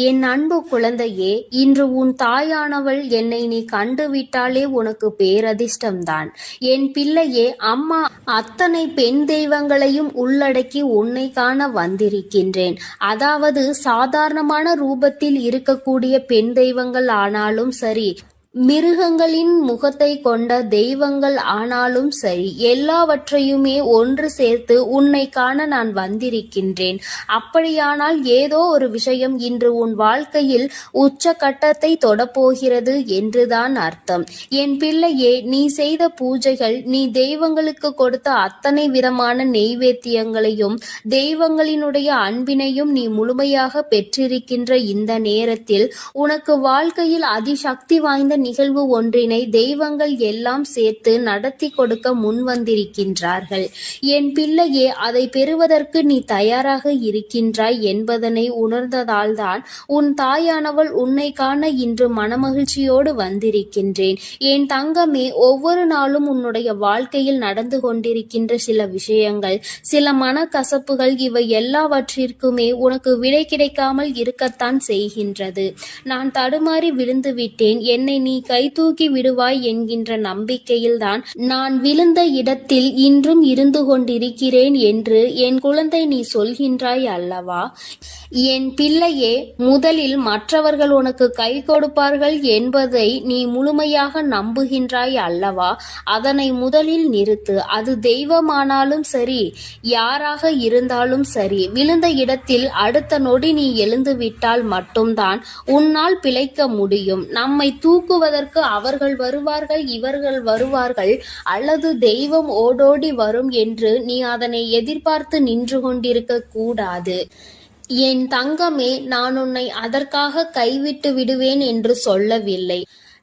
என் அன்பு குழந்தையே இன்று உன் தாயானவள் என்னை நீ கண்டுவிட்டாலே உனக்கு பேரதிர்ஷ்டம்தான். என் பிள்ளையே அம்மா அத்தனை பெண் தெய்வங்களையும் உள்ளடக்கி உன்னை காண வந்திருக்கின்றேன். அதாவது சாதாரணமான ரூபத்தில் இருக்கக்கூடிய பெண் தெய்வங்கள் ஆனாலும் சரி மிருகங்களின் முகத்தை கொண்ட தெய்வங்கள் ஆனாலும் சரி எல்லாவற்றையுமே ஒன்று சேர்த்து உன்னை காண நான் வந்திருக்கின்றேன். அப்படியானால் ஏதோ ஒரு விஷயம் இன்று உன் வாழ்க்கையில் உச்சகட்டத்தை தொடப்போகிறது என்றுதான் அர்த்தம். என் பிள்ளையே நீ செய்த பூஜைகள் நீ தெய்வங்களுக்கு கொடுத்த அத்தனை விதமான நெய்வேத்தியங்களையும் தெய்வங்களினுடைய அன்பினையும் நீ முழுமையாக பெற்றிருக்கின்ற இந்த நேரத்தில் உனக்கு வாழ்க்கையில் அதிசக்தி வாய்ந்த நிகழ்வு ஒன்றினை தெய்வங்கள் எல்லாம் சேர்த்து நடத்தி கொடுக்க முன்வந்திருக்கின்றார்கள். என் பிள்ளையே அதை பெறுவதற்கு நீ தயாராக இருக்கின்றாய் என்பதனை உணர்ந்ததால்தான் உன் தாயானவள் உன்னை காண இன்று மனமகிழ்ச்சியோடு வந்திருக்கின்றேன். என் தங்கமே ஒவ்வொரு நாளும் உன்னுடைய வாழ்க்கையில் நடந்து கொண்டிருக்கின்ற சில விஷயங்கள் சில மனக்கசப்புகள் இவை எல்லாவற்றிற்குமே உனக்கு விடை கிடைக்காமல் இருக்கத்தான் செய்கின்றது. நான் தடுமாறி விழுந்து விட்டேன் என்னை நீ கை தூக்கி விடுவாய் என்கின்ற நம்பிக்கையில்தான் நான் விழுந்த இடத்தில் இன்றும் இருந்து கொண்டிருக்கிறேன் என்று என் குழந்தை நீ சொல்கின்றாய் அல்லவா? என் பிள்ளையே முதலில் மற்றவர்கள் உனக்கு கை கொடுப்பார்கள் என்பதை நீ முழுமையாக நம்புகின்றாய் அல்லவா? அதனை முதலில் நிறுத்து. அது தெய்வமானாலும் சரி யாராக இருந்தாலும் சரி விழுந்த இடத்தில் அடுத்த நொடி நீ எழுந்துவிட்டால் மட்டும்தான் உன்னால் பிழைக்க முடியும். நம்மை தூங்குவதற்கு அவர்கள் வருவார்கள் இவர்கள் வருவார்கள். அல்லது தெய்வம் ஓடோடி வரும் என்று நீ அதனை எதிர்பார்த்து நின்று கொண்டிருக்க கூடாது. என் தங்கமே நான் உன்னை அதற்காக கைவிட்டு விடுவேன் என்று சொல்லவில்லை.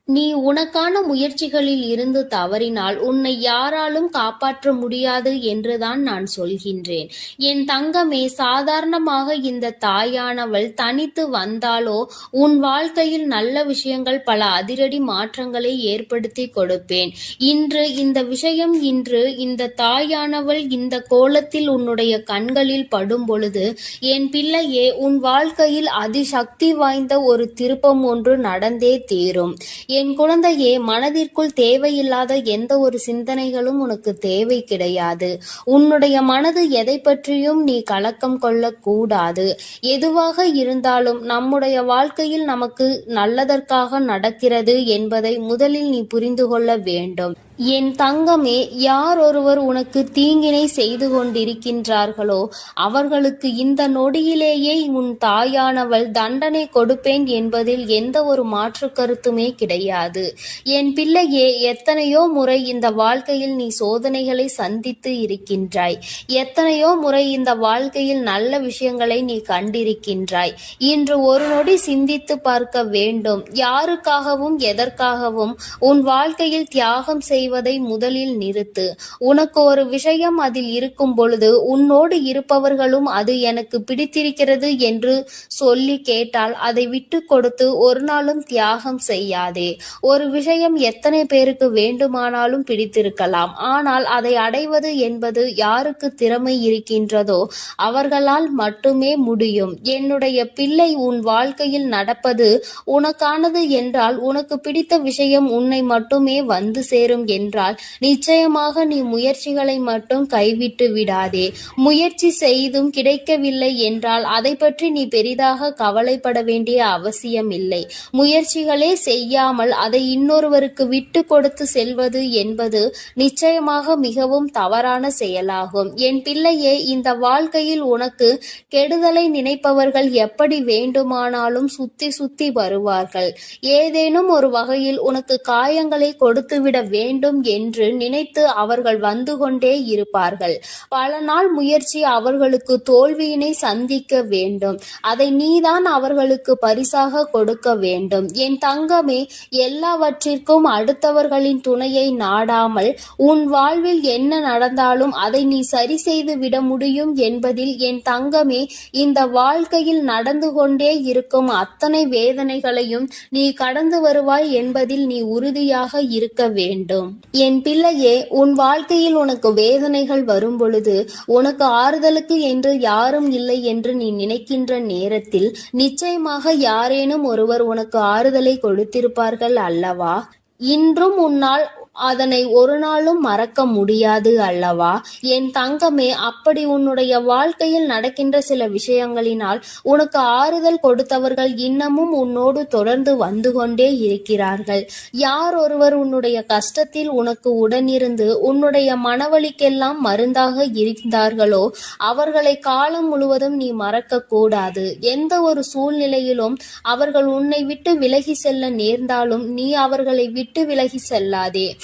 நீ உனக்கான முயற்சிகளில் இருந்து தவறினால் உன்னை யாராலும் காப்பாற்ற முடியாது என்றுதான் நான் சொல்கின்றேன். என் தங்கமே சாதாரணமாக இந்த தாயானவள் தனித்து வந்தாலோ உன் வாழ்க்கையில் நல்ல விஷயங்கள் பல அதிரடி மாற்றங்களை ஏற்படுத்தி கொடுப்பேன். இன்று இந்த விஷயம் இன்று இந்த தாயானவள் இந்த கோலத்தில் உன்னுடைய கண்களில் படும் பொழுது என் பிள்ளையே உன் வாழ்க்கையில் அதிசக்தி வாய்ந்த ஒரு திருப்பம் ஒன்று நடந்தே தீரும். என் குழந்தையே மனதிற்குள் தேவையில்லாத எந்த ஒரு சிந்தனைகளும் உனக்கு தேவை கிடையாது. உன்னுடைய மனது எதை பற்றியும் நீ கலக்கம் கொள்ளக்கூடாது எதுவாக இருந்தாலும் நம்முடைய வாழ்க்கையில் நமக்கு நல்லதற்காக நடக்கிறது என்பதை முதலில் நீ புரிந்து கொள்ள வேண்டும். என் தங்கமே யார் ஒருவர் உனக்கு தீங்கினை செய்து கொண்டிருக்கின்றார்களோ அவர்களுக்கு இந்த நொடியிலேயே உன் தாயானவள் தண்டனை கொடுப்பேன் என்பதில் எந்த ஒரு மாற்று கருத்துமே கிடையாது. என் பிள்ளையே எத்தனையோ முறை இந்த வாழ்க்கையில் நீ சோதனைகளை சந்தித்து இருக்கின்றாய். எத்தனையோ முறை இந்த வாழ்க்கையில் நல்ல விஷயங்களை நீ கண்டிருக்கின்றாய். இன்று ஒரு நொடி சிந்தித்து பார்க்க வேண்டும். யாருக்காகவும் எதற்காகவும் உன் வாழ்க்கையில் தியாகம் செய்ய செய்வதை முதலில் நிறுத்து. உனக்கு ஒரு விஷயம் அதில் இருக்கும் பொழுது உன்னோடு இருப்பவர்களும் அது எனக்கு பிடித்திருக்கிறது என்று சொல்லி கேட்டால் அதை விட்டு கொடுத்து ஒரு நாளும் தியாகம் செய்யாதே. ஒரு விஷயம் எத்தனை பேருக்கு வேண்டுமானாலும் பிடித்திருக்கலாம். ஆனால் அதை அடைவது என்பது யாருக்கு திறமை இருக்கின்றதோ அவர்களால் மட்டுமே முடியும். என்னுடைய பிள்ளை உன் வாழ்க்கையில் நடப்பது உனக்கானது என்றால் உனக்கு பிடித்த விஷயம் உன்னை மட்டுமே வந்து சேரும் என்றால் நிச்சயமாக நீ முயற்சிகளை மட்டும் கைவிட்டு விடாதே. முயற்சி செய்தும் கிடைக்கவில்லை என்றால் அதை பற்றி நீ பெரிதாக கவலைப்பட வேண்டிய அவசியம் இல்லை. முயற்சிகளே செய்யாமல் அதை இன்னொருவருக்கு விட்டு கொடுத்து செல்வது என்பது நிச்சயமாக மிகவும் தவறான செயலாகும். என் பிள்ளையே இந்த வாழ்க்கையில் உனக்கு கெடுதலை நினைப்பவர்கள் எப்படி வேண்டுமானாலும் சுத்தி சுத்தி வருவார்கள். ஏதேனும் ஒரு வகையில் உனக்கு காயங்களை கொடுத்துவிட வேண்டும் வேண்டும் என்று நினைத்து அவர்கள் வந்து கொண்டே இருப்பார்கள். பல நாள் முயற்சி அவர்களுக்கு தோல்வியினை சந்திக்க வேண்டும். அதை நீதான் அவர்களுக்கு பரிசாக கொடுக்க வேண்டும். என் தங்கமே எல்லாவற்றிற்கும் அடுத்தவர்களின் துணையை நாடாமல் உன் வாழ்வில் என்ன நடந்தாலும் அதை நீ சரி செய்து விட முடியும் என்பதில் என் தங்கமே இந்த வாழ்க்கையில் நடந்து கொண்டே இருக்கும் அத்தனை வேதனைகளையும் நீ கடந்து வருவாய் என்பதில் நீ உறுதியாக இருக்க வேண்டும். என் பிள்ளையே உன் வாழ்க்கையில் உனக்கு வேதனைகள் வரும் பொழுது உனக்கு ஆறுதலுக்கு என்று யாரும் இல்லை என்று நீ நினைக்கின்ற நேரத்தில் நிச்சயமாக யாரேனும் ஒருவர் உனக்கு ஆறுதலை கொடுத்திருப்பார்கள் அல்லவா? இன்றும் உன்னால் அதனை ஒரு நாளும் மறக்க முடியாது அல்லவா? என் தங்கமே அப்படி உன்னுடைய வாழ்க்கையில் நடக்கின்ற சில விஷயங்களினால் உனக்கு ஆறுதல் கொடுத்தவர்கள் இன்னமும் உன்னோடு தொடர்ந்து வந்து கொண்டே இருக்கிறார்கள். யார் ஒருவர் உன்னுடைய கஷ்டத்தில் உனக்கு உடனிருந்து உன்னுடைய மனவழிக்கெல்லாம் மருந்தாக இருந்தார்களோ அவர்களை காலம் முழுவதும் நீ மறக்க கூடாது. எந்த ஒரு சூழ்நிலையிலும் அவர்கள் உன்னை விட்டு விலகி செல்ல நேர்ந்தாலும் நீ அவர்களை விட்டு விலகி செல்லாதே.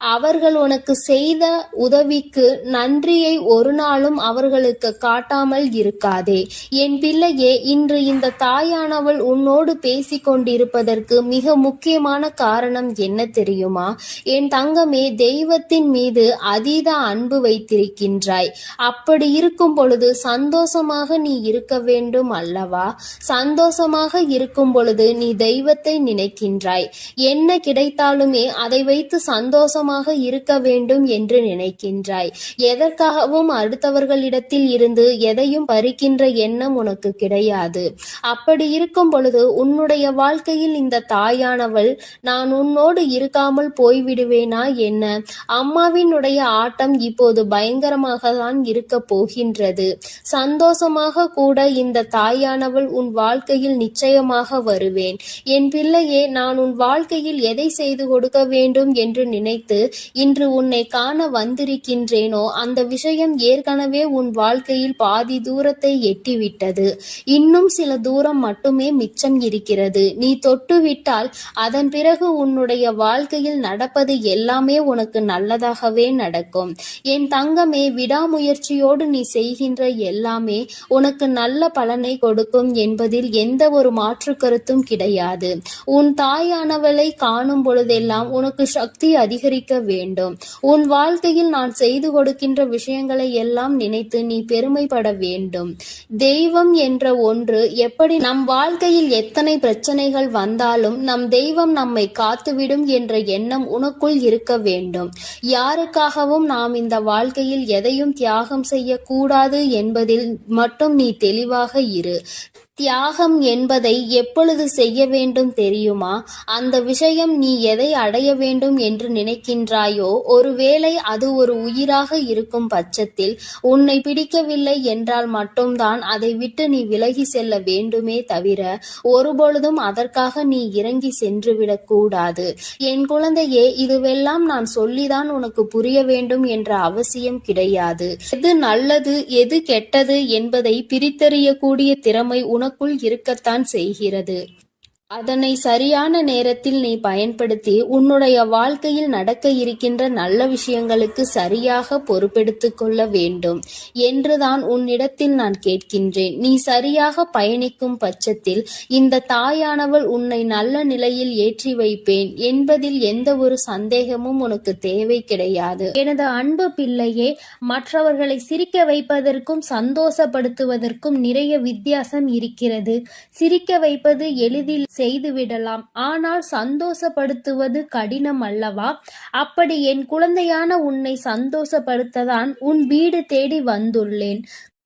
அவர்கள் உனக்கு செய்த உதவிக்கு நன்றியை ஒரு நாளும் அவர்களுக்கு காட்டாமல் இருக்காதே. என் பிள்ளையே இன்று இந்த தாயானவள் உன்னோடு பேசிக் கொண்டிருப்பதற்கு மிக முக்கியமான காரணம் என்ன தெரியுமா? என் தங்கமே தெய்வத்தின் மீது அதீத அன்பு வைத்திருக்கின்றாய். அப்படி இருக்கும் பொழுது சந்தோஷமாக நீ இருக்க வேண்டும் அல்லவா? சந்தோஷமாக இருக்கும் பொழுது நீ தெய்வத்தை நினைக்கின்றாய். என்ன கிடைத்தாலுமே அதை வைத்து சந்தோஷம் சந்தோஷமாக இருக்க வேண்டும் என்று நினைக்கின்றாய். எதற்காகவும் அடுத்தவர்களிடத்தில் இருந்து எதையும் பறிக்கின்ற எண்ணம் உனக்கு கிடையாது. அப்படி இருக்கும் பொழுது உன்னுடைய வாழ்க்கையில் இந்த தாயானவள் நான் உன்னோடு இருக்காமல் போய்விடுவேனா என்ன? அம்மாவினுடைய ஆட்டம் இப்போது பயங்கரமாக தான் இருக்க போகின்றது. சந்தோஷமாக கூட இந்த தாயானவள் உன் வாழ்க்கையில் நிச்சயமாக வருவேன். என் பிள்ளையே நான் உன் வாழ்க்கையில் எதை செய்து கொடுக்க வேண்டும் என்று நினைத்து இன்று உன்னை காண வந்திருக்கின்றேனோ அந்த விஷயம் ஏற்கனவே உன் வாழ்க்கையில் பாதி தூரத்தை எட்டிவிட்டது. இன்னும் சில தூரம் மட்டுமே மிச்சம் இருக்கிறது. நீ தொட்டுவிட்டால் அதன் பிறகு உன்னுடைய வாழ்க்கையில் நடப்பது எல்லாமே உனக்கு நல்லதாகவே நடக்கும். என் தங்கமே விடாமுயற்சியோடு நீ செய்கின்ற எல்லாமே உனக்கு நல்ல பலனை கொடுக்கும் என்பதில் எந்த ஒரு மாற்று கருத்தும் கிடையாது. உன் தாயானவளை காணும் பொழுதெல்லாம் உனக்கு சக்தி அதிகரிக்க வேண்டும். உன் வாழ்க்கையில் நான் செய்து கொடுக்கின்ற விஷயங்களை எல்லாம் நினைத்து நீ பெருமைப்பட வேண்டும். தெய்வம் என்ற ஒன்று எப்படி நம் வாழ்க்கையில் எத்தனை பிரச்சனைகள் வந்தாலும் நம் தெய்வம் நம்மை காத்துவிடும் என்ற எண்ணம் உனக்குள் இருக்க வேண்டும். யாருக்காகவும் நாம் இந்த வாழ்க்கையில் எதையும் தியாகம் செய்யக்கூடாது என்பதில் மட்டும் நீ தெளிவாக இரு. தியாகம் என்பதை எப்பொழுது செய்ய வேண்டும் தெரியுமா? அந்த விஷயம் நீ எதை அடைய வேண்டும் என்று நினைக்கின்றாயோ ஒருவேளை அது ஒரு உயிராக இருக்கும் பட்சத்தில் உன்னை பிடிக்கவில்லை என்றால் மட்டும்தான் அதை விட்டு நீ விலகி செல்ல வேண்டுமே தவிர ஒருபொழுதும் அதற்காக நீ இறங்கி சென்றுவிடக் கூடாது. என் குழந்தையே இதுவெல்லாம் நான் சொல்லிதான் உனக்கு புரிய வேண்டும் என்ற அவசியம் கிடையாது. எது நல்லது எது கெட்டது என்பதை பிரித்தறியக்கூடிய திறமை உனக்கு நமக்குள் இருக்கத்தான் செய்கிறது. அதனை சரியான நேரத்தில் நீ பயன்படுத்தி உன்னுடைய வாழ்க்கையில் நடக்க இருக்கின்ற நல்ல விஷயங்களுக்கு சரியாக பொறுப்பெடுத்துக் கொள்ள வேண்டும் என்றுதான் உன்னிடத்தில் நான் கேட்கின்றேன். நீ சரியாக பயணிக்கும் பட்சத்தில் இந்த தாயானவள் உன்னை நல்ல நிலையில் ஏற்றி வைப்பேன் என்பதில் எந்த ஒரு சந்தேகமும் உனக்கு தேவை கிடையாது. எனது அன்பு பிள்ளையே மற்றவர்களை சிரிக்க வைப்பதற்கும் சந்தோஷப்படுத்துவதற்கும் நிறைய வித்தியாசம் இருக்கிறது. சிரிக்க வைப்பது எளிதில் செய்துவிடலாம் ஆனால் சந்தோஷப்படுத்துவது கடினம் அல்லவா? அப்படி என் குழந்தையான உன்னை சந்தோஷப்படுத்ததான் உன் வீடு தேடி வந்துள்ளேன்.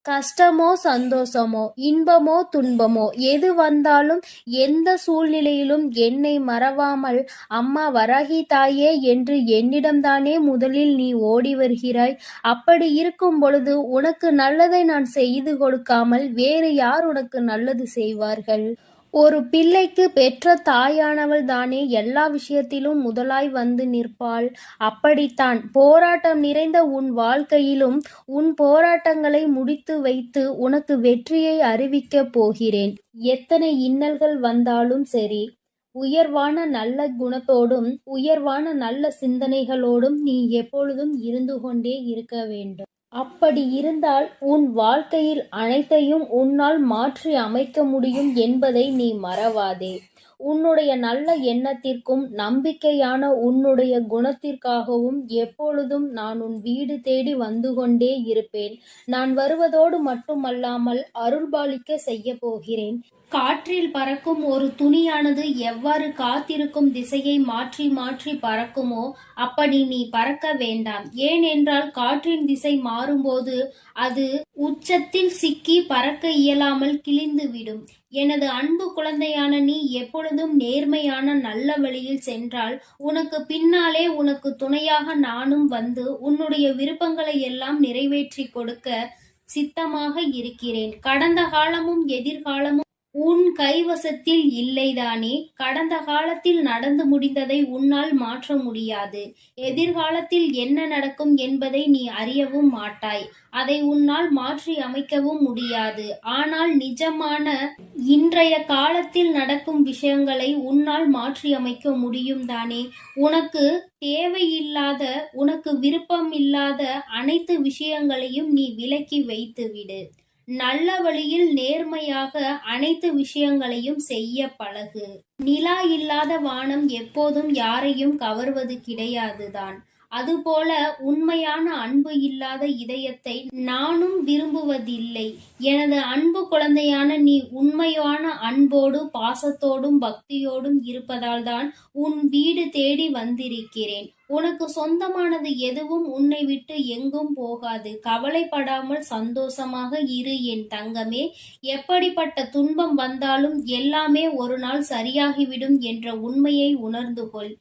கஷ்டமோ சந்தோஷமோ இன்பமோ துன்பமோ எது வந்தாலும் எந்த சூழ்நிலையிலும் என்னை மறவாமல் அம்மா வராகி தாயே என்று என்னிடம்தானே முதலில் நீ ஓடி வருகிறாய். அப்படி இருக்கும் பொழுது உனக்கு நல்லதை நான் செய்து கொடுக்காமல் வேறு யார் உனக்கு நல்லது செய்வார்கள்? ஒரு பிள்ளைக்கு பெற்ற தாயானவள் தானே எல்லா விஷயத்திலும் முதலாய் வந்து நிற்பாள். அப்படித்தான் போராட்டம் நிறைந்த உன் வாழ்க்கையிலும் உன் போராட்டங்களை முடித்து வைத்து உனக்கு வெற்றியை அறிவிக்கப் போகிறேன். எத்தனை இன்னல்கள் வந்தாலும் சரி உயர்வான நல்ல குணத்தோடும் உயர்வான நல்ல சிந்தனைகளோடும் நீ எப்பொழுதும் இருந்து கொண்டே இருக்க வேண்டும். அப்படி இருந்தால் உன் வாழ்க்கையில் அனைத்தையும் உன்னால் மாற்றி அமைக்க முடியும் என்பதை நீ மறவாதே. உன்னுடைய நல்ல எண்ணத்திற்கும் நம்பிக்கையான உன்னுடைய குணத்திற்காகவும் எப்பொழுதும் நான் உன் வீடு தேடி வந்து கொண்டே இருப்பேன். நான் வருவதோடு மட்டுமல்லாமல் அருள்பாலிக்க செய்ய போகிறேன். காற்றில் பறக்கும் ஒரு துணியானது எவ்வாறு காத்திருக்கும் திசையை மாற்றி மாற்றி பறக்குமோ அப்படி நீ பறக்க வேண்டாம். ஏனென்றால் காற்றின் திசை மாறும்போது அது உச்சத்தில் சிக்கி பறக்க இயலாமல் கிழிந்துவிடும். எனது அன்பு குழந்தையான நீ எப்பொழுதும் நேர்மையான நல்ல வழியில் சென்றால் உனக்கு பின்னாலே உனக்கு துணையாக நானும் வந்து உன்னுடைய விருப்பங்களை எல்லாம் நிறைவேற்றி கொடுக்க சித்தமாக இருக்கிறேன். கடந்த காலமும் எதிர்காலமும் உன் கைவசத்தில் இல்லைதானே? கடந்த காலத்தில் நடந்து முடிந்ததை உன்னால் மாற்ற முடியாது. எதிர்காலத்தில் என்ன நடக்கும் என்பதை நீ அறியவும் மாட்டாய். அதை உன்னால் மாற்றி அமைக்கவும் முடியாது. ஆனால் நிஜமான இன்றைய காலத்தில் நடக்கும் விஷயங்களை உன்னால் மாற்றி அமைக்க முடியும் தானே? உனக்கு தேவையில்லாத உனக்கு விருப்பம் இல்லாத அனைத்து விஷயங்களையும் நீ விலக்கி வைத்துவிடு. நல்ல வழியில் நேர்மையாக அனைத்து விஷயங்களையும் செய்ய பழகு. நிலா இல்லாத வானம் எப்போதும் யாரையும் கவர்வது கிடையாதுதான். அதுபோல உண்மையான அன்பு இல்லாத இதயத்தை நானும் விரும்புவதில்லை. எனது அன்பு குழந்தையான நீ உண்மையான அன்போடு பாசத்தோடும் பக்தியோடும் இருப்பதால்தான் உன் வீடு தேடி வந்திருக்கிறேன். உனக்கு சொந்தமானது எதுவும் உன்னை விட்டு எங்கும் போகாது. கவலைப்படாமல் சந்தோஷமாக இரு என் தங்கமே. எப்படிப்பட்ட துன்பம் வந்தாலும் எல்லாமே ஒரு நாள் சரியாகிவிடும் என்ற உண்மையை உணர்ந்து கொள்.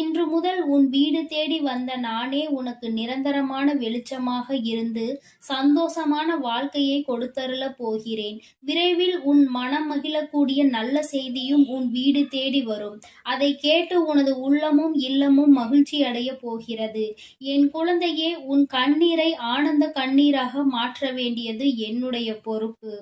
இன்று முதல் உன் வீடு தேடி வந்த நானே உனக்கு நிரந்தரமான வெளிச்சமாக இருந்து சந்தோஷமான வாழ்க்கையை கொடுத்தருள போகிறேன். விரைவில் உன் மனம் மகிழக்கூடிய நல்ல செய்தியும் உன் வீடு தேடி வரும். அதை கேட்டு உனது உள்ளமும் இல்லமும் மகிழ்ச்சி அடைய போகிறது. என் குழந்தையே உன் கண்ணீரை ஆனந்த கண்ணீராக மாற்ற வேண்டியது என்னுடைய பொறுப்பு.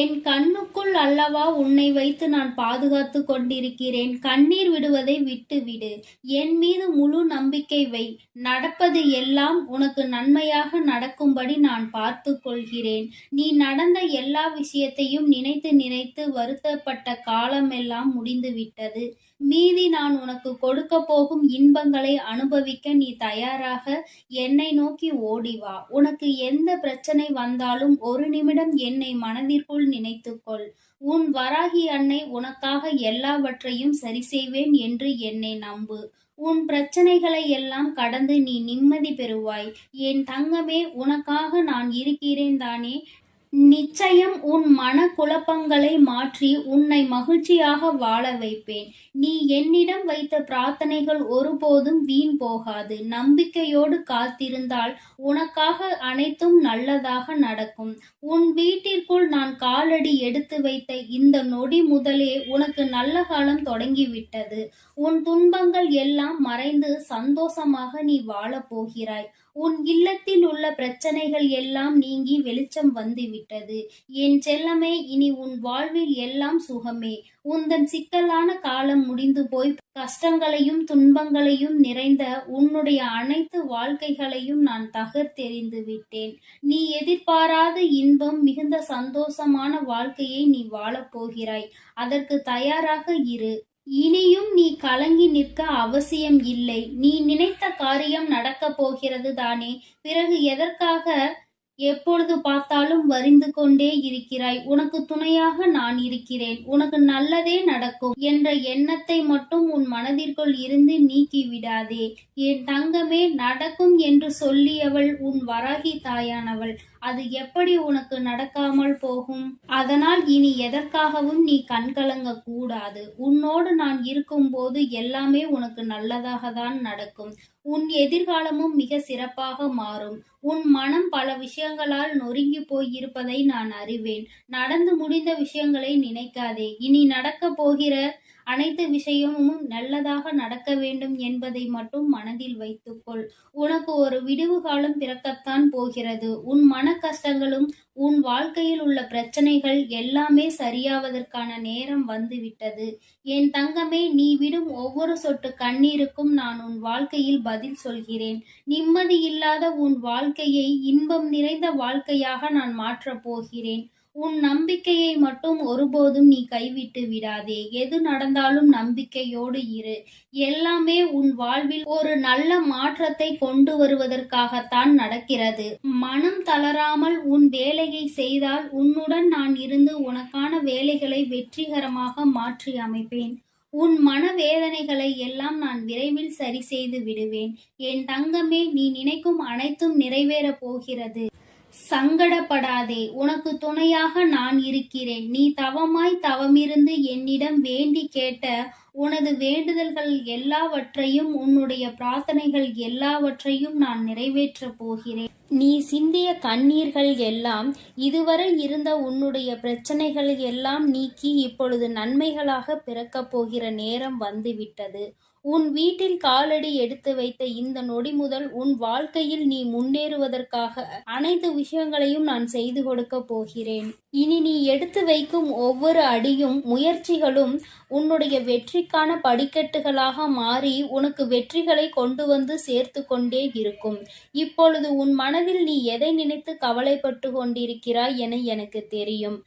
என் கண்ணுக்குள் அல்லவா உன்னை வைத்து நான் பாதுகாத்து கொண்டிருக்கிறேன். கண்ணீர் விடுவதை விட்டுவிடு. என் மீது முழு நம்பிக்கை வை. நடப்பது எல்லாம் உனக்கு நன்மையாக நடக்கும்படி நான் பார்த்து கொள்கிறேன். நீ நடந்த எல்லா விஷயத்தையும் நினைத்து நினைத்து வருத்தப்பட்ட காலமெல்லாம் முடிந்துவிட்டது. மீதி நான் உனக்கு கொடுக்க போகும் இன்பங்களை அனுபவிக்க நீ தயாராக. என்னை நோக்கி ஓடி வா. உனக்கு எந்த பிரச்சனை வந்தாலும் ஒரு நிமிடம் என்னை மனதிற்குள் நினைத்துக்கொள். உன் வராகி அன்னை உனக்காக எல்லாவற்றையும் சரி செய்வேன் என்று என்னை நம்பு. உன் பிரச்சனைகளை எல்லாம் கடந்து நீ நிம்மதி பெறுவாய். என் தங்கமே உனக்காக நான் இருக்கிறேன் தானே. நிச்சயம் உன் மன குழப்பங்களை மாற்றி உன்னை மகிழ்ச்சியாக வாழ வைப்பேன். நீ என்னிடம் வைத்த பிரார்த்தனைகள் ஒருபோதும் வீண் போகாது. நம்பிக்கையோடு காத்திருந்தால் உனக்காக அனைத்தும் நல்லதாக நடக்கும். உன் வீட்டிற்குள் நான் காலடி எடுத்து வைத்த இந்த நொடி முதலே உனக்கு நல்ல காலம் தொடங்கிவிட்டது. உன் துன்பங்கள் எல்லாம் மறைந்து சந்தோஷமாக நீ வாழப் போகிறாய். உன் இல்லத்தில் உள்ள பிரச்சனைகள் எல்லாம் நீங்கி வெளிச்சம் வந்துவிட்டது. என் செல்லமே இனி உன் வாழ்வில் எல்லாம் சுகமே. உந்தன் சிக்கலான காலம் முடிந்து போய் கஷ்டங்களையும் துன்பங்களையும் நிறைந்த உன்னுடைய அனைத்து வாழ்க்கைகளையும் நான் தகர்த்தெறிந்து விட்டேன். நீ எதிர்பாராத இன்பம் மிகுந்த சந்தோஷமான வாழ்க்கையை நீ வாழப்போகிறாய். அதற்கு தயாராக இரு. இனியும் நீ கலங்கி நிற்க அவசியம் இல்லை. நீ நினைத்த காரியம் நடக்கப் போகிறது தானே. பிறகு எதற்காக எப்பொழுது பார்த்தாலும் வரிந்து கொண்டே இருக்கிறாய். உனக்கு துணையாக நான் இருக்கிறேன். உனக்கு நல்லதே நடக்கும் என்ற எண்ணத்தை மட்டும் உன் மனதிற்குள் இருந்து நீக்கி விடாதே என் தங்கமே நடக்கும் என்று சொல்லியவள் உன் வராகி தாயானவள். அது எப்படி உனக்கு நடக்காமல் போகும்? அதனால் இனி எதற்காகவும் நீ கண்கலங்க கூடாது. உன்னோடு நான் இருக்கும்போது எல்லாமே உனக்கு நல்லதாக தான் நடக்கும். உன் எதிர்காலமும் மிக சிறப்பாக மாறும். உன் மனம் பல விஷயங்களால் நொறுங்கி போயிருப்பதை நான் அறிவேன். நடந்து முடிந்த விஷயங்களை நினைக்காதே. இனி நடக்க போகிற அனைத்து விஷயமும் நல்லதாக நடக்க வேண்டும் என்பதை மட்டும் மனதில் வைத்துக்கொள். உனக்கு ஒரு விடுவு காலம் பிறக்கத்தான் போகிறது. உன் மன கஷ்டங்களும் உன் வாழ்க்கையில் உள்ள பிரச்சனைகள் எல்லாமே சரியாவதற்கான நேரம் வந்துவிட்டது. என் தங்கமே நீ விடும் ஒவ்வொரு சொட்டு கண்ணீருக்கும் நான் உன் வாழ்க்கையில் பதில் சொல்கிறேன். நிம்மதி இல்லாத உன் வாழ்க்கையை இன்பம் நிறைந்த வாழ்க்கையாக நான் மாற்றப் போகிறேன். உன் நம்பிக்கையை மட்டும் ஒருபோதும் நீ கைவிட்டு விடாதே. எது நடந்தாலும் நம்பிக்கையோடு இரு. எல்லாமே உன் வாழ்வில் ஒரு நல்ல மாற்றத்தை கொண்டு வருவதற்காகத்தான் நடக்கிறது. மனம் தளராமல் உன் வேலையை செய்தால் உன்னுடன் நான் இருந்து உனக்கான வேலைகளை வெற்றிகரமாக மாற்றி அமைப்பேன். உன் மனவேதனைகளை எல்லாம் நான் விரைவில் சரி செய்து விடுவேன். என் தங்கமே நீ நினைக்கும் அனைத்தும் நிறைவேறப் போகிறது. சங்கடப்படாதே உனக்கு துணையாக நான் இருக்கிறேன். நீ தவமாய் தவமிருந்து என்னிடம் வேண்டி கேட்ட உனது வேண்டுதல்கள் எல்லாவற்றையும் உன்னுடைய பிரார்த்தனைகள் எல்லாவற்றையும் நான் நிறைவேற்றப் போகிறேன். நீ சிந்திய கண்ணீர்கள் எல்லாம் இதுவரை இருந்த உன்னுடைய பிரச்சனைகள் எல்லாம் நீக்கி இப்பொழுது நன்மைகளாக பிறக்கப் போகிற நேரம் வந்துவிட்டது. உன் வீட்டில் காலடி எடுத்து வைத்த இந்த நொடி முதல் உன் வாழ்க்கையில் நீ முன்னேறுவதற்காக அனைத்து விஷயங்களையும் நான் செய்து கொடுக்க போகிறேன். இனி நீ எடுத்து வைக்கும் ஒவ்வொரு அடியும் முயற்சிகளும் உன்னுடைய வெற்றிக்கான படிக்கட்டுகளாக மாறி உனக்கு வெற்றிகளை கொண்டு வந்து சேர்த்து கொண்டே இருக்கும். இப்பொழுது உன் மனதில் நீ எதை நினைத்து கவலைப்பட்டு கொண்டிருக்கிறாய் என எனக்கு தெரியும்.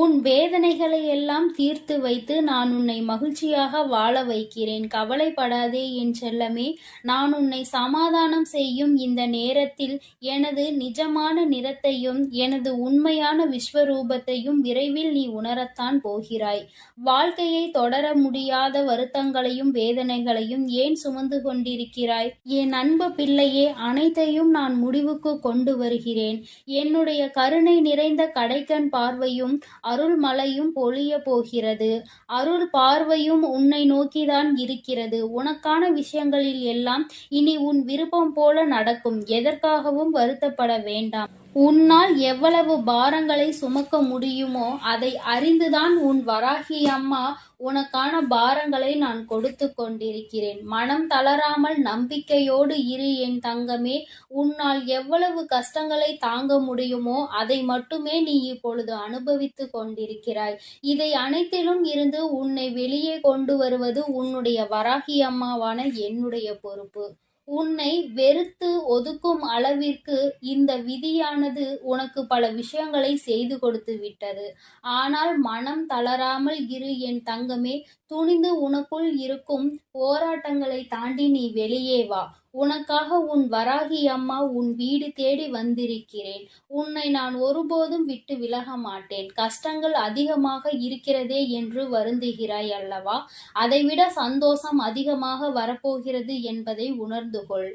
உன் வேதனைகளை எல்லாம் தீர்த்து வைத்து நான் உன்னை மகிழ்ச்சியாக வாழ வைக்கிறேன். கவலைப்படாதே என் செல்லமே நான் உன்னை சமாதானம் செய்யும் இந்த நேரத்தில் எனது நிஜமான நிறத்தையும் எனது உண்மையான விஸ்வரூபத்தையும் விரைவில் நீ உணரத்தான் போகிறாய். வாழ்க்கையை தொடர முடியாத வருத்தங்களையும் வேதனைகளையும் ஏன் சுமந்து கொண்டிருக்கிறாய்? என் அன்பு பிள்ளையே அனைத்தையும் நான் முடிவுக்கு கொண்டு வருகிறேன். என்னுடைய கருணை நிறைந்த கடைக்கண் பார்வையும் அருள் மலையும் பொழிய போகிறது. அருள் பார்வையும் உன்னை நோக்கிதான் இருக்கிறது. உனக்கான விஷயங்களில் எல்லாம் இனி உன் விருப்பம் போல நடக்கும். எதற்காகவும் வருத்தப்பட வேண்டாம். உன்னால் எவ்வளவு பாரங்களை சுமக்க முடியுமோ அதை அறிந்துதான் உன் வராகி அம்மா உனக்கான பாரங்களை நான் கொடுத்து கொண்டிருக்கிறேன். மனம் தளராமல் நம்பிக்கையோடு இரு என் தங்கமே. உன்னால் எவ்வளவு கஷ்டங்களை தாங்க முடியுமோ அதை மட்டுமே நீ இப்பொழுது அனுபவித்து கொண்டிருக்கிறாய். இதை அனைத்திலும் இருந்து உன்னை வெளியே கொண்டு வருவது உன்னுடைய வராகி அம்மாவான என்னுடைய பொறுப்பு. உன்னை வெறுத்து ஒதுக்கும் அளவிற்கு இந்த விதியானது உனக்கு பல விஷயங்களை செய்து கொடுத்து விட்டது. ஆனால் மனம் தளராமல் இரு என் தங்கமே துணிந்து உனக்குள் இருக்கும் போராட்டங்களை தாண்டி நீ வெளியே வா. உனக்காக உன் வராகி அம்மா உன் வீடு தேடி வந்திருக்கிறேன். உன்னை நான் ஒருபோதும் விட்டு விலக மாட்டேன். கஷ்டங்கள் அதிகமாக இருக்கிறதே என்று வருந்துகிறாய் அல்லவா? அதைவிட சந்தோஷம் அதிகமாக வரப்போகிறது என்பதை உணர்ந்துகொள்.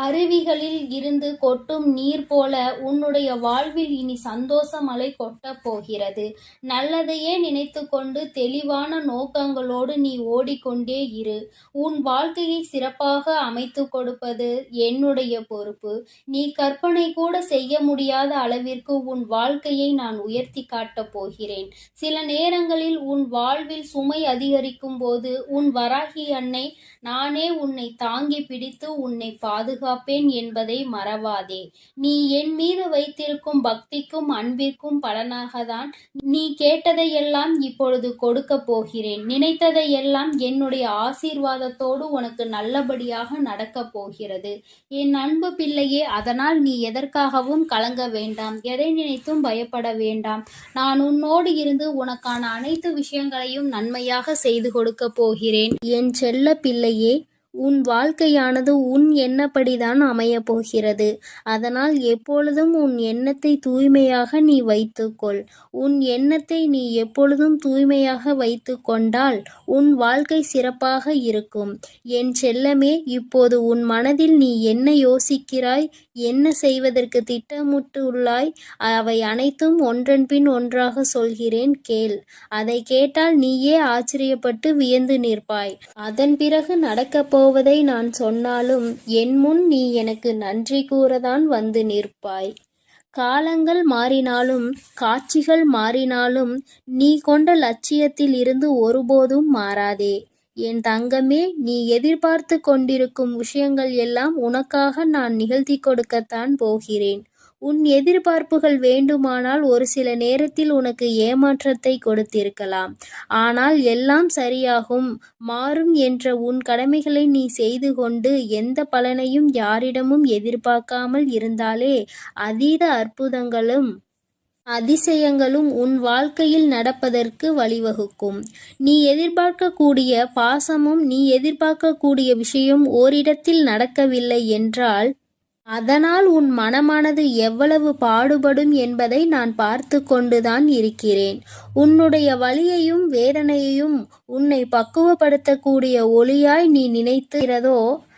அருவிகளில் இருந்து கொட்டும் நீர் போல உன்னுடைய வாழ்வில் இனி சந்தோஷ மழை கொட்டப் போகிறது. நல்லதையே நினைத்து கொண்டு தெளிவான நோக்கங்களோடு நீ ஓடிக்கொண்டே இரு. உன் வாழ்க்கையை சிறப்பாக அமைத்து கொடுப்பது என்னுடைய பொறுப்பு. நீ கற்பனை கூட செய்ய முடியாத அளவிற்கு உன் வாழ்க்கையை நான் உயர்த்தி காட்டப் போகிறேன். சில நேரங்களில் உன் வாழ்வில் சுமை அதிகரிக்கும் போது உன் வராகி அன்னை நானே உன்னை தாங்கி பிடித்து உன்னை பாதுகா பாதுகாப்பேன் என்பதை மறவாதே. நீ என் மீது வைத்திருக்கும் பக்திக்கும் அன்பிற்கும் பலனாகத்தான் நீ கேட்டதையெல்லாம் இப்பொழுது கொடுக்க போகிறேன். நினைத்ததையெல்லாம் என்னுடைய ஆசீர்வாதத்தோடு உனக்கு நல்லபடியாக நடக்கப் போகிறது. என் அன்பு பிள்ளையே அதனால் நீ எதற்காகவும் கலங்க வேண்டாம். எதை நினைத்தும் பயப்பட வேண்டாம். நான் உன்னோடு இருந்து உனக்கான அனைத்து விஷயங்களையும் நன்மையாக செய்து கொடுக்க போகிறேன். என் செல்ல பிள்ளையே உன் வாழ்க்கையானது உன் எண்ணப்படிதான் அமையப் போகிறது அதனால் எப்பொழுதும் உன் எண்ணத்தை தூய்மையாக நீ வைத்துக்கொள். உன் எண்ணத்தை நீ எப்பொழுதும் தூய்மையாக வைத்து கொண்டால் உன் வாழ்க்கை சிறப்பாக இருக்கும். என் செல்லமே இப்போது உன் மனதில் நீ என்ன யோசிக்கிறாய் என்ன செய்வதற்கு திட்டமிட்டு உள்ளாய் அவை அனைத்தும் ஒன்றன் பின் ஒன்றாக சொல்கிறேன் கேள். அதை கேட்டால் நீயே ஆச்சரியப்பட்டு வியந்து நிற்பாய். அதன் பிறகு நடக்கப் போவதை நான் சொன்னாலும் என் முன் நீ எனக்கு நன்றி கூறதான் வந்து நிற்பாய். காலங்கள் மாறினாலும் காட்சிகள் மாறினாலும் நீ கொண்ட லட்சியத்தில் இருந்து ஒருபோதும் மாறாதே. என் தங்கமே நீ எதிர்பார்த்து கொண்டிருக்கும் விஷயங்கள் எல்லாம் உனக்காக நான் நிகழ்த்தி கொடுக்கத்தான் போகிறேன். உன் எதிர்பார்ப்புகள் வேண்டுமானால் ஒரு சில நேரத்தில் உனக்கு ஏமாற்றத்தை கொடுத்திருக்கலாம். ஆனால் எல்லாம் சரியாகும். மாறும் என்ற உன் கடமைகளை நீ செய்து கொண்டு எந்த பலனையும் யாரிடமும் எதிர்பார்க்காமல் இருந்தாலே அதீத அற்புதங்களும் அதிசயங்களும் உன் வாழ்க்கையில் நடப்பதற்கு வழிவகுக்கும். நீ எதிர்பார்க்கக்கூடிய பாசமும் நீ எதிர்பார்க்கக்கூடிய விஷயம் ஓரிடத்தில் நடக்கவில்லை என்றால் அதனால் உன் மனமானது எவ்வளவு பாடுபடும் என்பதை நான் பார்த்து கொண்டுதான் இருக்கிறேன். உன்னுடைய வலியையும் வேதனையையும் உன்னை பக்குவப்படுத்தக்கூடிய ஒளியாய் நீ நினைத்துகிறதோ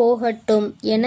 போகட்டும் என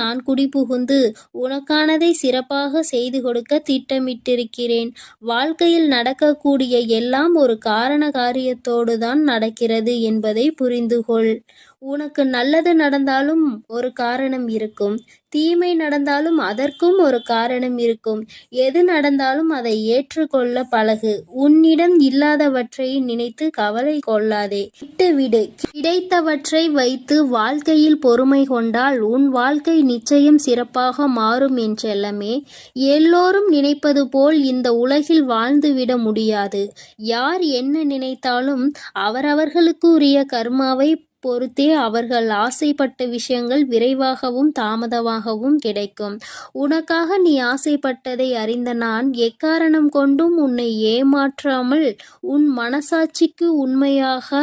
நான் குடிபுகுந்து உனக்கானதை சிறப்பாக செய்து கொடுக்க திட்டமிட்டிருக்கிறேன். வாழ்க்கையில் நடக்கக்கூடிய எல்லாம் ஒரு காரண காரியத்தோடு தான் நடக்கிறது என்பதை புரிந்துகொள். உனக்கு நல்லது நடந்தாலும் ஒரு காரணம் இருக்கும். தீமை நடந்தாலும் அதற்கும் ஒரு காரணம் இருக்கும். எது நடந்தாலும் அதை ஏற்றுக்கொள்ள பழகு. உன்னிடம் இல்லாதவற்றை நினைத்து கவலை கொள்ளாதே. விட்டுவிடு. கிடைத்தவற்றை வைத்து வாழ்க்கையில் பொறுமை கொண்டால் உன் வாழ்க்கை நிச்சயம் சிறப்பாக மாறும் என்றெல்லாமே எல்லோரும் நினைப்பது போல் இந்த உலகில் வாழ்ந்துவிட முடியாது. யார் என்ன நினைத்தாலும் அவரவர்களுக்கு உரிய கர்மாவை பொறுத்தே அவர்கள் ஆசைப்பட்ட விஷயங்கள் விரைவாகவும் தாமதமாகவும் கிடைக்கும். உனக்காக நீ ஆசைப்பட்டதை அறிந்த நான் எக்காரணம் கொண்டும் உன்னை ஏமாற்றாமல் உன் மனசாட்சிக்கு உண்மையாக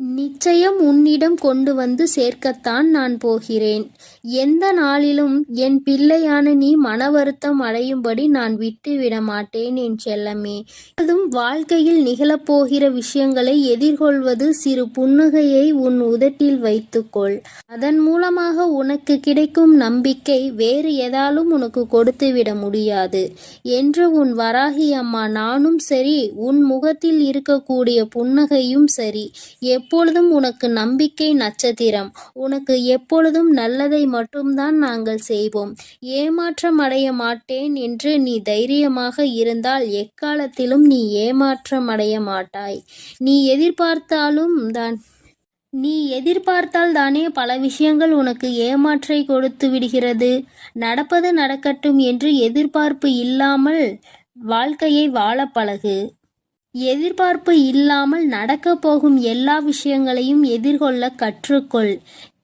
நிச்சயம் உன்னிடம் கொண்டு வந்து சேர்க்கத்தான் நான் போகிறேன். எந்த நாளிலும் என் பிள்ளையான நீ மன வருத்தம் அடையும்படி நான் விட்டு விட மாட்டேன் என் செல்லமே. அதுவும் வாழ்க்கையில் நிகழப்போகிற விஷயங்களை எதிர்கொள்வது சிறு புன்னகையை உன் உதட்டில் வைத்துக்கொள். அதன் மூலமாக உனக்கு கிடைக்கும் நம்பிக்கை வேறு ஏதாலும் உனக்கு கொடுத்துவிட முடியாது. என்று உன் வராகி அம்மா நானும் சரி உன் முகத்தில் இருக்கக்கூடிய புன்னகையும் சரி. எப்பொழுதும் உனக்கு நம்பிக்கை நட்சத்திரம். உனக்கு எப்பொழுதும் நல்லதை மட்டும்தான் நாங்கள் செய்வோம். ஏமாற்றம் அடைய மாட்டேன் என்று நீ தைரியமாக இருந்தால் எக்காலத்திலும் நீ ஏமாற்றம் அடைய மாட்டாய். நீ எதிர்பார்த்தாலும் தான் நீ எதிர்பார்த்தால் தானே பல விஷயங்கள் உனக்கு ஏமாற்றை கொடுத்து விடுகிறது. நடப்பது நடக்கட்டும் என்று எதிர்பார்ப்பு இல்லாமல் வாழ்க்கையை வாழ பழகு. எதிர்பார்ப்பு இல்லாமல் நடக்கப் போகும் எல்லா விஷயங்களையும் எதிர்கொள்ள கற்றுக்கொள்.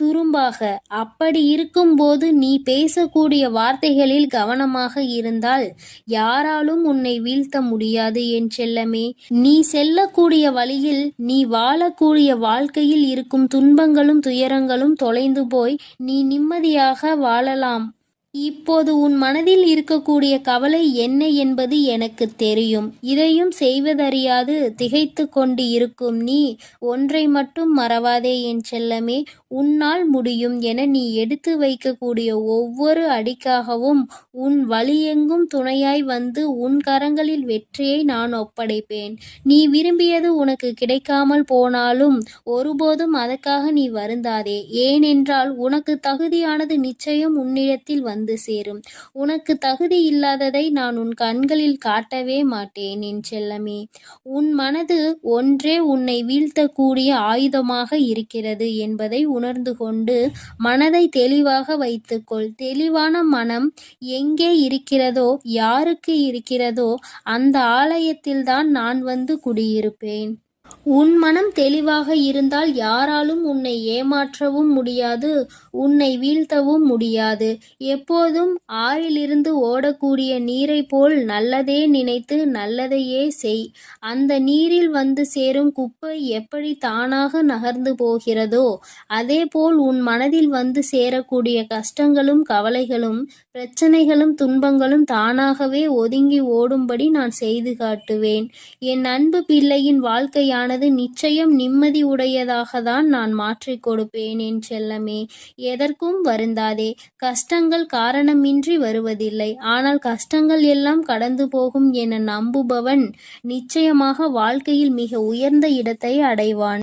துரும்பாக. அப்படி இருக்கும்போது நீ பேசக்கூடிய வார்த்தைகளில் கவனமாக இருந்தால் யாராலும் உன்னை வீழ்த்த முடியாது என் செல்லமே. நீ செல்லக்கூடிய வழியில் நீ வாழக்கூடிய வாழ்க்கையில் இருக்கும் துன்பங்களும் துயரங்களும் தொலைந்து போய் நீ நிம்மதியாக வாழலாம். இப்போது உன் மனதில் இருக்கக்கூடிய கவலை என்ன என்பது எனக்கு தெரியும். இதையும் செய்வதறியாது திகைத்து கொண்டு இருக்கும் நீ ஒன்றை மட்டும் மறவாதே என் செல்லமே. உன்னால் முடியும் என நீ எடுத்து வைக்கக்கூடிய ஒவ்வொரு அடிக்காகவும் உன் வழியெங்கும் துணையாய் வந்து உன் கரங்களில் வெற்றியை நான் ஒப்படைப்பேன். நீ விரும்பியது உனக்கு கிடைக்காமல் போனாலும் ஒருபோதும் அதற்காக நீ வருந்தாதே. ஏனென்றால் உனக்கு தகுதியானது நிச்சயம் உன்னிடத்தில் வந்து சேரும். உனக்கு தகுதி இல்லாததை நான் உன் கண்களில் காட்டவே மாட்டேன் என் செல்லமே. உன் மனது ஒன்றே உன்னை வீழ்த்தக்கூடிய ஆயுதமாக இருக்கிறது என்பதை உணர்ந்து கொண்டு மனதை தெளிவாக வைத்துக்கொள். தெளிவான மனம் எங்கே இருக்கிறதோ யாருக்கு இருக்கிறதோ அந்த ஆலயத்தில்தான் நான் வந்து குடியிருப்பேன். உன் மனம் தெளிவாக இருந்தால் யாராலும் உன்னை ஏமாற்றவும் முடியாது உன்னை வீழ்த்தவும் முடியாது. எப்போதும் ஆறிலிருந்து ஓடக்கூடிய நீரை போல் நல்லதே நினைத்து நல்லதையே செய். அந்த நீரில் வந்து சேரும் குப்பை எப்படி தானாக நகர்ந்து போகிறதோ அதேபோல் உன் மனதில் வந்து சேரக்கூடிய கஷ்டங்களும் கவலைகளும் பிரச்சனைகளும் துன்பங்களும் தானாகவே ஒதுங்கி ஓடும்படி நான் செய்து காட்டுவேன். என் அன்பு பிள்ளையின் வாழ்க்கையானது நிச்சயம் நிம்மதி உடையதாகத்தான் நான் மாற்றிக் கொடுப்பேன் என் செல்லமே. எதற்கும் வருந்தாதே. கஷ்டங்கள் காரணமின்றி வருவதில்லை. ஆனால் கஷ்டங்கள் எல்லாம் கடந்து போகும் என நம்புபவன் நிச்சயமாக வாழ்க்கையில் மிக உயர்ந்த இடத்தை அடைவான்.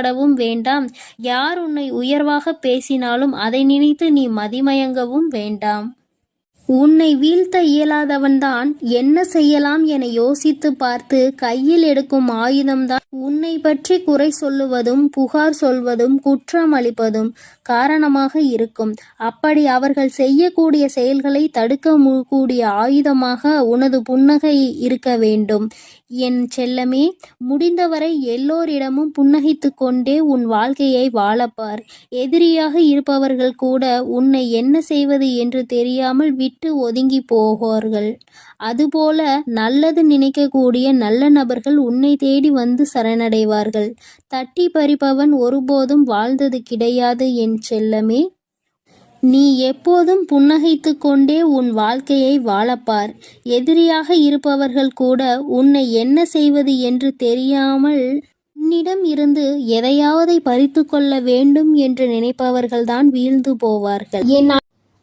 வருத்தப்படவும் வேண்டாம். யார் உன்னை உயர்வாக பேசினாலும் அதை நினைத்து நீ மதிமயங்கவும் வேண்டாம். உன்னை வீழ்த்த இயலாதவன்தான் என்ன செய்யலாம் என யோசித்து பார்த்து கையில் எடுக்கும் ஆயுதம்தான் உன்னை பற்றி குறை சொல்லுவதும் புகார் சொல்வதும் குற்றம் அளிப்பதும் காரணமாக இருக்கும். அப்படி அவர்கள் செய்யக்கூடிய செயல்களை தடுக்க கூடிய ஆயுதமாக உனது புன்னகை இருக்க வேண்டும். என் செல்லமே முடிந்தவரை எல்லோரிடமும் புன்னகைத்துக் கொண்டே உன் வாழ்க்கையை வாழப்பார். எதிரியாக இருப்பவர்கள் கூட உன்னை என்ன செய்வது என்று தெரியாமல் விட்டு விட்டு ஒதுங்கி போவார்கள். அதுபோல நல்லது நினைக்கக்கூடிய நல்ல நபர்கள் உன்னை தேடி வந்து சரணடைவார்கள். தட்டி பறிப்பவன் ஒருபோதும் வாழ்ந்தது கிடையாது என் செல்லமே. நீ எப்போதும் புன்னகைத்து கொண்டே உன் வாழ்க்கையை வாழப்பார். எதிரியாக இருப்பவர்கள் கூட உன்னை என்ன செய்வது என்று தெரியாமல் உன்னிடம் இருந்து எதையாவதை பறித்து கொள்ள வேண்டும் என்று நினைப்பவர்கள்தான் வீழ்ந்து போவார்கள். என்